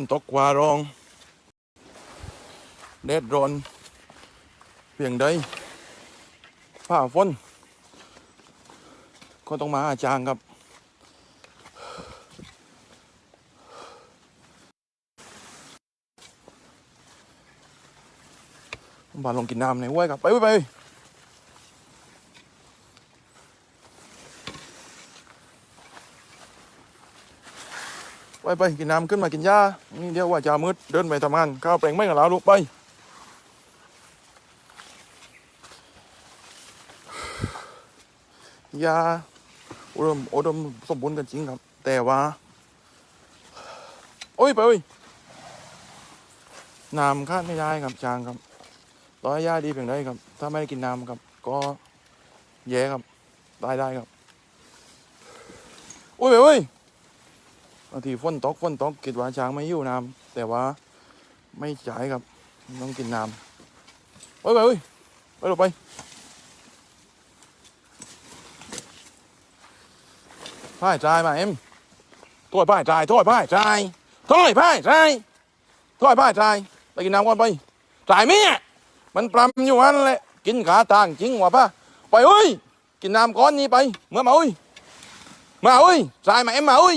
นตกกว่ารองแดดร้อน เพียงใดผ้าฝนก็ต้องมาอาจางครับบาลงกินน้ำในห้วยครับ ไปไปไป ไปไปกินน้ำขึ้นมากินหญ้านี่เดี๋ยวว่าจะมืดเดินไปทำงานข้าวแปลงไม่กับเราลูกไปหญ้าอุดมอุดมสมบูรณ์กันจริงครับ แต่ว่า โอ้ยไปเว้ยน้ำคาดไม่ได้ครับจางครับต่อให้ย่าดีเพียงใดครับ ถ้าไม่ได้กินน้ำครับ ก็แย่ครับตายได้ครับ โอ้ยเว้ย บางทีฝนตกฝนตกคิดว่าช้างไม่อยู่น้ำแต่ว่าไม่จ่ายครับต้องกินน้ำเฮ้ยไปไปหลบไปพ่ายจ่ายมาเอ็มถอยพ่ายจ่ายถอยพ่ายจ่ายถอยพ่ายจ่ายถอยพ่ายจ่ายไปกินน้ำก่อนไปจ่ายไหมเนี่ยมันปรำอยู่นั่นแหละกินขาทางจริงวะป้าไปเอ้ยกินน้ำก้อนนี้ไปเมื่อมาเอ้ยมาเอ้ยสายมาเอ็มมาเอ้ย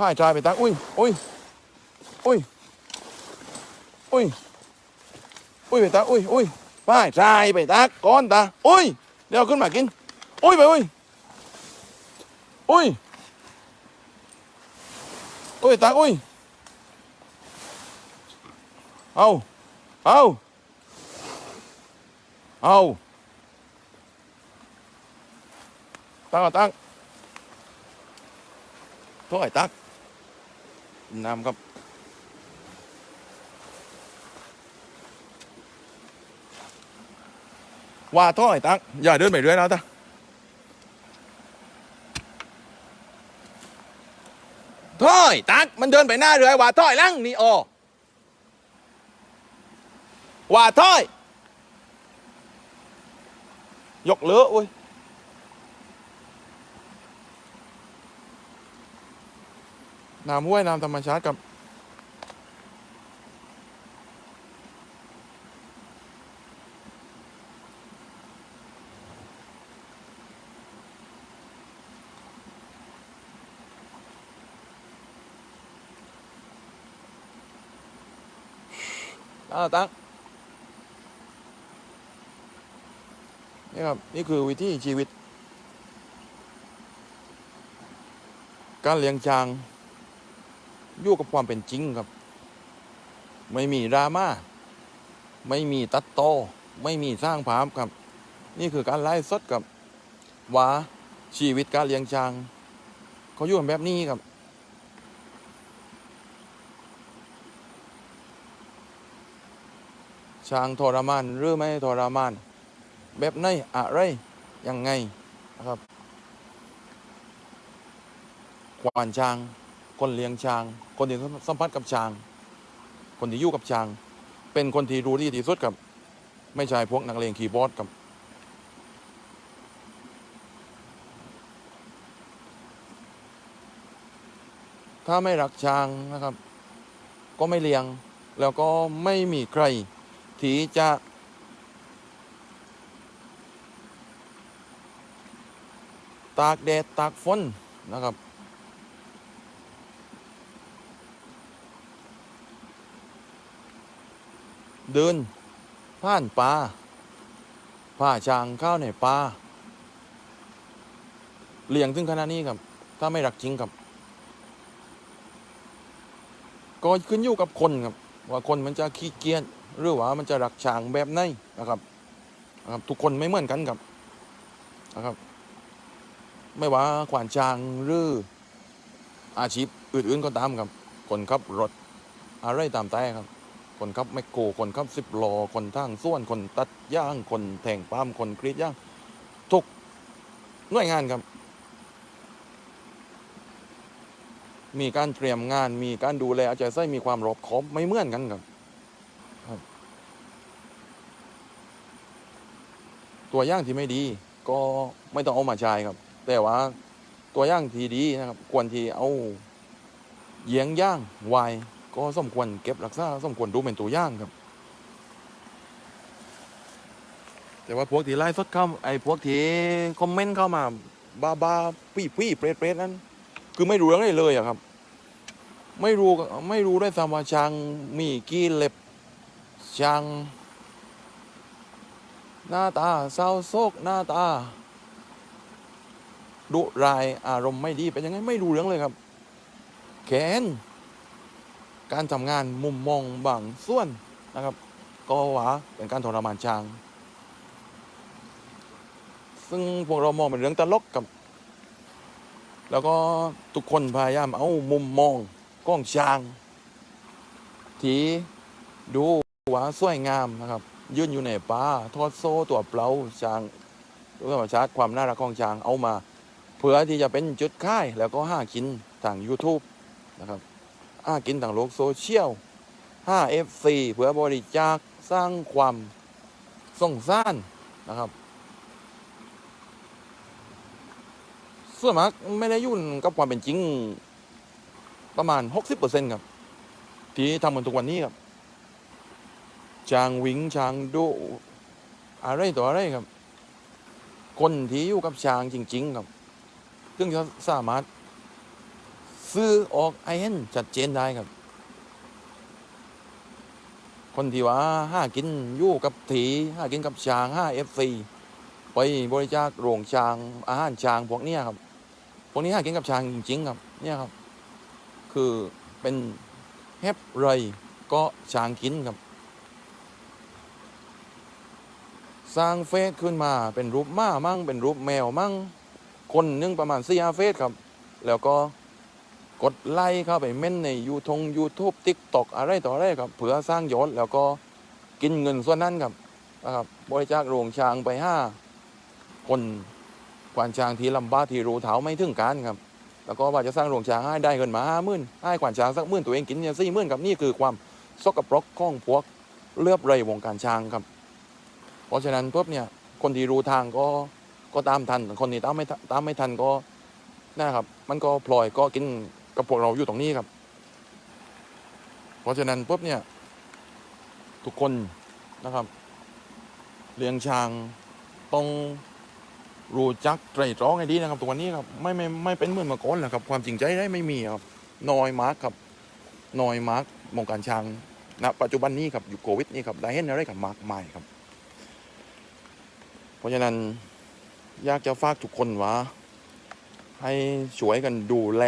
าไปได้ได้เออเปิดกว้างมันรู้จักกว้างเว้ยเด็กนี่เด็กอุ้ยไปเอ้ยไปเอ้ยไปเอ้ยไป กินขาทางกินทั้งวันนี่อุ้ยไปอุ้ยพ่ายชายไปตักอุ้ยพ่ายชายตักพ่ายชายไปตักอุ้ยอุ้ยอุ้ยอุ้ยอุ้ยไปตักอุ้ยอุ้ยพ่ายชายไปตักก้อนตาอุ้ยเดี๋ยวขึ้นมากินอุ้ยไปอุ้ยอุ้ยอุ้ยตักอุ้ยเอา เอาเอาตั้งเอาตั้งถ้วยตัก น้ำครับว่าถ้อยตักอย่าเดินไปเรื่อยนะตาถ้อยตักมันเดินไปหน้าเรือว่าถ้อยลังนี่ออว่าถ้อย ยกเลืออุ้ย น้ำห้วยน้ำธรรมชาติกับตังตั้งนี่ครับ นี่คือวิถีชีวิต การเลี้ยงช้าง อยู่กับความเป็นจริงครับ ไม่มีดราม่าไม่มีตัดโตไม่มีสร้างภาพครับ นี่คือการไล่สดกับว่าชีวิตการเลี้ยงช้างเขาอยู่กันแบบนี้ครับช้างทรมานหรือไม่ทรมาน แบบไหนอะไรยังไงนะครับควานช้าง คนเลี้ยงช้าง คนที่สัมผัสกับช้าง คนที่อยู่กับช้าง เป็นคนที่รู้ดีที่สุดครับ ไม่ใช่พวกนักเลงคีย์บอร์ดครับ ถ้าไม่รักช้างนะครับ ก็ไม่เลี้ยง แล้วก็ไม่มีใครที่จะตากแดดตากฝนนะครับ เดิน ผ่านป่าผ่าช้างข้าวในป่าเลี้ยงถึงขนาดนี้ครับ ถ้าไม่รักจริงครับ ก็ขึ้นอยู่กับคนครับ ว่าคนมันจะขี้เกียจหรือว่ามันจะรักช้างแบบไหนนะครับนะครับ ทุกคนไม่เหมือนกันครับนะครับ ไม่ว่าขวานช้างหรืออาชีพอื่นๆก็ตามครับ คนขับรถอะไรตามแต่ครับ คนขับแมคโครคนขับสิบล้อคนทางส่วนคนตัดย่างคนแทงปามคนกรีดย่างทุกหน่วยงานครับ มีการเตรียมงานมีการดูแลอาใจะใส่มีความรอบคอบไม่เหมือนกันครับตัวอย่างที่ไม่ดีก็ไม่ต้องเอามาใช้ครับ แต่ว่าตัวอย่างที่ดีนะครับ ควรที่เอาเยียงย่างไว ก็สมควรเก็บรักษาสมควรดูเป็นตัวอย่างครับ แต่ว่าพวกที่ไล่สดเข้าไอ้พวกที่คอมเมนต์เข้ามาบ้าบ้าปี้ปี้เปรตเปรตนั้น คือไม่รู้เรื่องอะไรเลยอะครับ ไม่รู้ไม่รู้ด้วยซ้ำว่าช้างมีกี่เล็บช้างหน้าตาเศร้าโศกหน้าตาดุรายอารมณ์ไม่ดีเป็นยังไงไม่รู้เรื่องเลยครับ แขน การทำงานมุมมองบางส่วนนะครับ ก็ว่าเป็นการทรมานช้าง ซึ่งพวกเรามองเป็นเรื่องตลกกับ แล้วก็ทุกคนพยายามเอามุมมองกล้องช้าง ที่ดูว่าสวยงามนะครับ ยืนอยู่ในป่าทอดโซ่ตัวเปล่าช้างด้วยธรรมชาติความน่ารักของช้างเอามา เพื่อที่จะเป็นจุดค่ายแล้วก็ห้ากินทาง YouTube นะครับ ห้ากินทางโลกโซเชียลห้า FC เพื่อบริจาคสร้างความส่งสร้างนะครับ ส่วนมากไม่ได้ยุ่งกับความเป็นจริง ประมาณ 60%ครับ ที่ทำกันทุกวันนี้ครับจางวิงจางดูอะไรต่ออะไรครับ คนที่อยู่กับช้างจริง ๆ ครับ ซึ่งจะสามารถ ซื้อออกไอเห็นชัดเจนได้ครับ คนที่ว่าห้ากินอยู่กับถีห้ากินกับช้างห้าเอฟซีไปบริจาคโรงช้างอาหารช้างพวกเนี้ยครับ พวกนี้ห้ากินกับช้างจริงๆครับ เนี่ยครับ คือเป็นแฮปไรก็ช้างกินครับ สร้างเฟซขึ้นมาเป็นรูปม้ามั่งเป็นรูปแมวมั่ง คนนึงประมาณสี่ห้าเฟซครับ แล้วก็ กดไลค์เข้าไปเม่นในยูทงยูทูบทิกตอกอะไรต่ออะไรครับเพื่อสร้างยอดแล้วก็กินเงินส่วนนั้นครับนะครับบริจาคโรงช้างไปห้าคนกวานช้างที่ลำบ้าที่รู้เท้าไม่ถึงการครับ แล้วก็ว่าจะสร้างโรงช้างให้ได้เงินมาห้าหมื่นให้กวานช้างสักหมื่นตัวเองกินเนี่ยสี่หมื่นครับนี่คือความสกปรกข้องพวกเลือบไรวงการช้างครับ เพราะฉะนั้นปุ๊บเนี่ยคนที่รู้ทางก็ก็ตามทัน คนที่ตามไม่ตามไม่ทันก็นะครับ มันก็พลอยก็กิน กับพวกเราอยู่ตรงนี้ครับ เพราะฉะนั้นปุ๊บเนี่ย ทุกคนนะครับ เลี้ยงช้างต้องรู้จักไตรตรองให้ดีนะครับตัวนี้ครับไม่ไม่ไม่เป็นเหมือนเมื่อก่อนแล้วครับ ความจริงใจได้ไม่มีครับน้อยมากครับน้อยมากวงการช้างณปัจจุบันนี้ครับอยู่โควิดนี่ครับได้เห็นอะไรกับมากมายครับ เพราะฉะนั้นอยากจะฝากทุกคนว่าให้ช่วยกันดูแล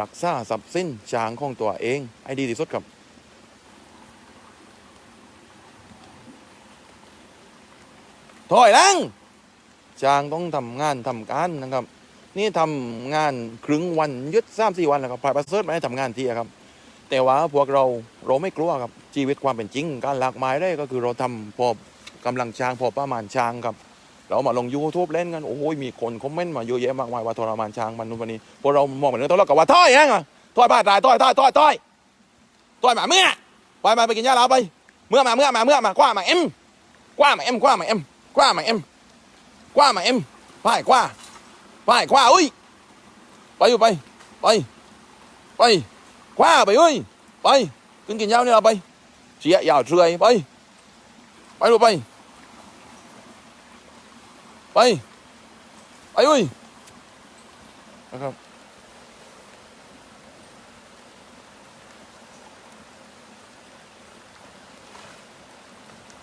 รักษาทรัพย์สินช้างของตัวเอง ให้ดีที่สุดครับถอยหลังช้างต้องทำงานทำการนะครับ นี่ทำงานครึ่งวันยุดสามสี่วันแล้วครับพายประเสริฐไม่ได้ทำงานที่ครับ แต่ว่าพวกเราเราไม่กลัวครับชีวิตความเป็นจริง การหลากไม้ได้ก็คือเราทำพอกำลังช้างพอประมาณช้างครับ เรามาลงยูทูบเล่นกันโอ้โหมีคนคอมเมนต์มาเยอะแยะมากมายว่าทรมานช้างมันนู่นวันนี้พวกเรามองเหมือนเรื่องตลกกับว่าถอยฮะถอยบ้าตายถอยถอยถอยถอยถอยมาเมื่อไปไปไปกินยาเราไป เมื่อมาเมื่อมาเมื่อมากว้ามาเอ็มกว้ามาเอ็มกว้ามาเอ็มกว้ามาเอ็มกว้ามาเอ็มไปกว้าไปกว้าอุ้ยไปอยู่ไปไปไปกว้าไปอุ้ยไปกินกินยาเนี่ยเราไปเสียยาวเฉยไปไปลูกไป ไป ไปอุ้ยนะครับ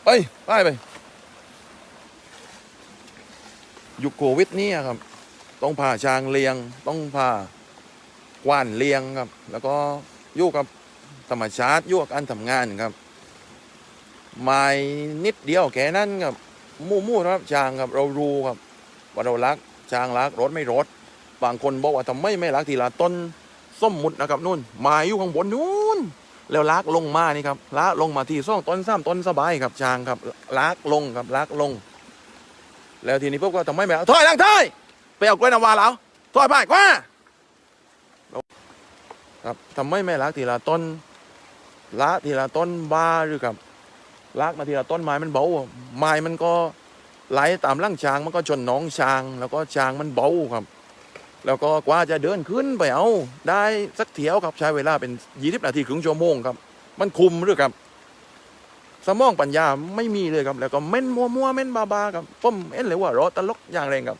ไป ไปไป ยุคโควิดนี่ครับ ต้องพาช้างเลียง ต้องพากว่านเลียงครับ แล้วก็อยู่กับธรรมชาติอยู่กับการทำงานครับ ไม่นิดเดียวแค่นั้นครับ มู่มู่นะครับช้างครับเรารู้ครับว่าเรารักช้างรักรถไม่รถบางคนบอกว่าทำไมไม่รักทีละต้นส้มมุดนะครับนู่นไมาอยู่ข้างบนนู่นแล้วลากลงมานี่ครับลากลงมาที่ซ่องต้นซ้ำต้นสบายครับช้างครับลากลงครับลากลง แล้วทีนี้พวกก็ทำไม่แม่ถอยลังถอยไปเอากล้วยน้ำวาแล้วถอยไปกว่าครับทำไม่แม่ลากทีละต้นลากทีละต้นบ้าหรือครับ ลากมาทีละต้นไม้มันเบาไม้มันก็ไหลตามร่างช้างมันก็ชนหน้องช้าง แล้วก็ช้างมันเบาครับ แล้วก็กว่าจะเดินขึ้นไปเอา ได้สักเที่ยวครับใช้เวลาเป็นยี่สิบนาทีครึ่งชั่วโมงครับ มันคุมหรือครับสมองปัญญาไม่มีเลยครับ แล้วก็เม่นมัวมัวเม่นบาบาครับผมเอ็นเลยว่ารอตลกอย่างแรงครับ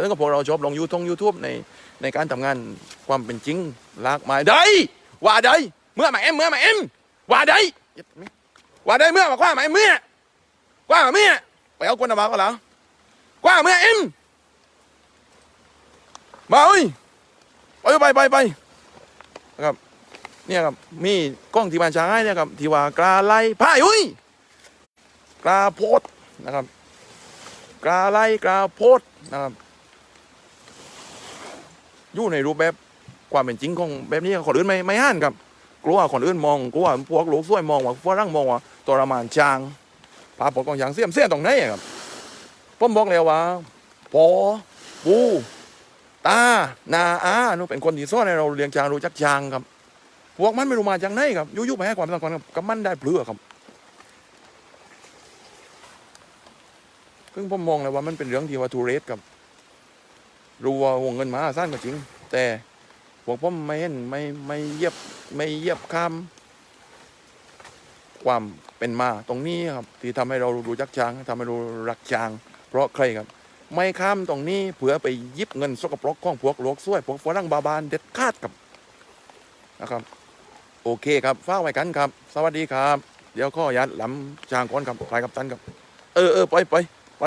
แล้วก็พอเราชอบลงยูทงยูทูบในในการทำงานความเป็นจริงลากไม้ได้ว่าได้เมื่อมาเอ็มเมื่อมาเอ็มว่าได้ ว่าได้เมื่อมาคว้ามาเอ็มเมื่อกว้ามาเมื่อไปเอากวนมาก็แล้วกว้าเมื่อเอ็มมาเอ้ยไปไปไปไปนะครับเนี่ยครับมีกล้องที่บ้านช้างให้เนี่ยครับที่ว่ากลาไล่พายอุ้ยกราโพดนะครับกราไลกราโพดนะครับอยู่ในรูปแบบความเป็นจริงของแบบนี้คนอื่นไม่ไม่ห้านครับกลัวคนอื่นมองกลัวพวกลูกช่วยมองว่าฝรั่งมองว่า ทรมานจางพาปกกองอย่างเสียมเสียตรงไหนอะครับผมบอกแล้วว่าปอปูตานาอานูเป็นคนที่สอนให้เราเลี้ยงจางรู้จักจางครับพวกมันไม่รู้มาจากไหนครับยุๆไปให้ความสำคัญกับมันได้เปลือครับซึ่งผมมองเลยว่ามันเป็นเรื่องที่ว่าทูเรสกับรู้ว่าวงเงินมหาศาลก็จริง แต่พวกผมไม่เห็นไม่ไม่เยียบไม่เยียบข้ามความ เป็นมาตรงนี้ครับที่ทำให้เรารู้จักช้างทำให้เรารักช้าง เพราะใครครับ ไม่ข้ามตรงนี้เผื่อไปยิบเงินสกปรกของพวกโลวกซ้วยพวกฝรั่งบาบานเด็ดขาดครับนะครับ โอเคครับฟ้าไว้กันครับ สวัสดีครับ เดี๋ยวข้อยัดหลำช้างก้อนครับไปกับตันครับ เออเออไปไปไป